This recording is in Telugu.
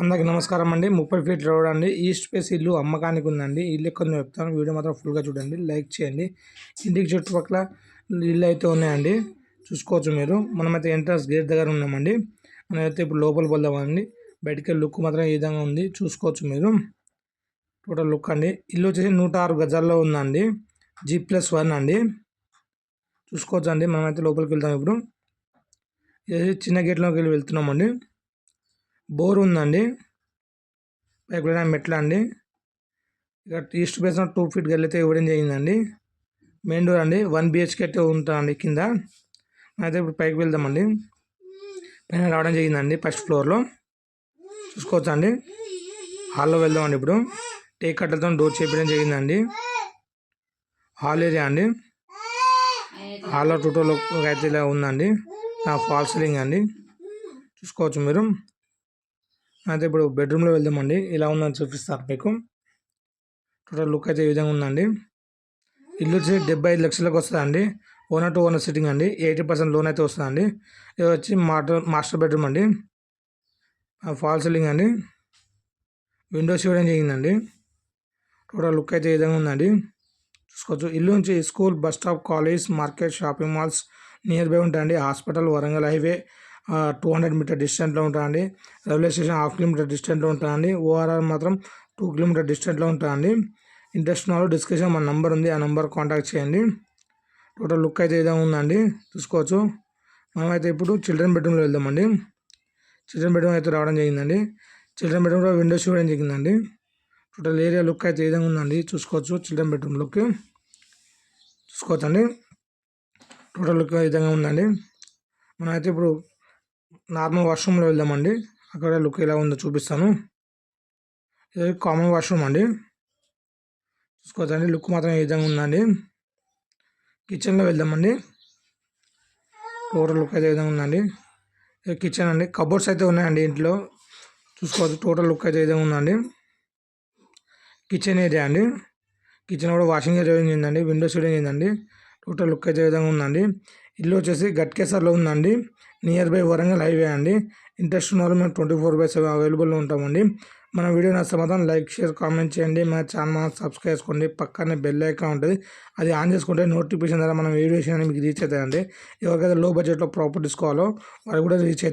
అందరికి నమస్కారం అండి. ముప్పై ఫీట్ రోడ్ అండి. ఈస్ట్ ఫేస్ ఇల్లు అమ్మకానికి ఉందండి. ఇల్లు కొన్ని చెప్తాను. వీడియో మాత్రం ఫుల్గా చూడండి. లైక్ చేయండి. ఇంటికి చుట్టుపక్కల ఇల్లు అయితే ఉన్నాయండి. చూసుకోవచ్చు మీరు. మనమైతే ఎంట్రన్స్ గేట్ దగ్గర ఉన్నామండి. మనమైతే ఇప్పుడు లోపల పోదామండి బయటికి లుక్ మాత్రం ఈ విధంగా ఉంది. చూసుకోవచ్చు మీరు. టోటల్ లుక్ అండి. ఇల్లు వచ్చేసి నూట ఆరు గజాల్లో ఉందండి. జీ ప్లస్ వన్ అండి. చూసుకోవచ్చు అండి. మనమైతే లోపలికి వెళ్తాం ఇప్పుడు. చిన్న గేట్లోకి వెళ్ళి వెళ్తున్నామండి. బోర్ ఉందండి. పైపు మెట్ల అండి. ఇక ఈస్ట్ బేసిన టూ ఫీట్ గల్లైతే ఇవ్వడం జరిగిందండి. మెయిన్ డోర్ అండి. వన్ బిహెచ్కే అయితే ఉంటానండి కింద. అయితే ఇప్పుడు పైకి వెళ్దామండి. పైన రావడం జరిగిందండి ఫస్ట్ ఫ్లోర్లో. చూసుకోవచ్చా అండి హాల్లో వెళ్దామండి ఇప్పుడు. టేక్ కట్టలతో డోర్ చేపించడం జరిగిందండి. హాల్ ఏరియా అండి. హాల్లో టోటల్ అయితే ఇలా ఉందండి. నా ఫాల్ సీలింగ్ అండి. చూసుకోవచ్చు మీరు. అయితే ఇప్పుడు బెడ్రూమ్లో వెళ్దామండి. ఇలా ఉందని చూపిస్తాను మీకు. టోటల్ లుక్ అయితే ఈ విధంగా ఉందండి. ఇల్లు వచ్చి డెబ్బై ఐదు లక్షలకు వస్తుందండి. ఓనర్ టు ఓనర్ సిట్టింగ్ అండి. ఎయిటీ పర్సెంట్ లోన్ అయితే వస్తుందండి. ఇది వచ్చి మాటర్ మాస్టర్ బెడ్రూమ్ అండి. ఫాల్ సీలింగ్ అండి. విండోస్ ఇవ్వడం జరిగిందండి టోటల్ లుక్ అయితే ఈ విధంగా ఉందండి. చూసుకోవచ్చు. ఇల్లు నుంచి school bus stop college market shopping malls near by ఉంటాయండి. Hospital Warangal highway two hundred metre డిస్టెంట్లో ఉంటుందండి రైల్వే స్టేషన్ హాఫ్ కిలోమీటర్ డిస్టెంట్లో ఉంటుందండి ఓఆర్ఆర్ మాత్రం టూ కిలోమీటర్ డిస్టెంట్లో ఉంటుందండి ఇంట్రెస్ట్ ఉన్న డిస్కషన్ మన నెంబర్ ఉంది. ఆ నెంబర్ కాంటాక్ట్ చేయండి. టోటల్ లుక్ అయితే ఏదో ఉందండి. చూసుకోవచ్చు. మనమైతే ఇప్పుడు చిల్డ్రన్ బెడ్రూమ్లో వెళ్దామండి. చిల్డ్రన్ బెడ్రూమ్ అయితే రావడం జరిగిందండి. చిల్డ్రన్ బెడ్రూమ్లో విండోస్ చూడడం జరిగిందండి. టోటల్ ఏరియా లుక్ అయితే ఏ విధంగా ఉందండి. చూసుకోవచ్చు చిల్డ్రన్ బెడ్రూమ్ లుక్. చూసుకోవచ్చు అండి టోటల్ లుక్ ఈ విధంగా ఉందండి. మనమైతే ఇప్పుడు నార్మల్ వాష్రూమ్లో వెళ్దామండి. అక్కడ లుక్ ఎలా ఉందో చూపిస్తాను. ఇది కామన్ వాష్రూమ్ అండి. చూసుకోవచ్చండి. లుక్ మాత్రం ఈ విధంగా ఉందండి. కిచెన్లో వెళ్దామండి. టోటల్ లుక్ అయితే విధంగా ఉందండి. ఇది కిచెన్ అండి. కబోర్డ్స్ అయితే ఉన్నాయండి ఇంట్లో. చూసుకోవచ్చు. టోటల్ లుక్ అయితే విధంగా ఉందండి. కిచెన్ ఏరియా అండి. కిచెన్ కూడా వాషింగ్ ఏరియా ఉందండి. విండోస్ ఏరియా చేయండి టోటల్ లుక్ అయితే విధంగా ఉందండి? ఇల్లు వచ్చేసి గట్కేసర్లో ఉందండి. నియర్ బై వరంగల్ హైవే అండి. ఇంట్రెస్ట్ ఉన్న వాళ్ళు మేము ట్వంటీ ఫోర్ బై సెవెన్ అవైలబుల్లో ఉంటామండి. మన వీడియో నచ్చితే మాత్రం లైక్ షేర్ కామెంట్ చేయండి. మన ఛానల్ సబ్స్క్రైబ్ చేసుకోండి. పక్కనే బెల్ ఐకాన్ ఉంటుంది. అది ఆన్ చేసుకుంటే నోటిఫికేషన్ ద్వారా మనం వీడియోస్ అనేది మీకు రీచ్ అవుతాయండి. ఎవరికైతే లో బడ్జెట్లో ప్రాపర్టీస్ కావాలో వాళ్ళు కూడా రీచ్ అవుతుంది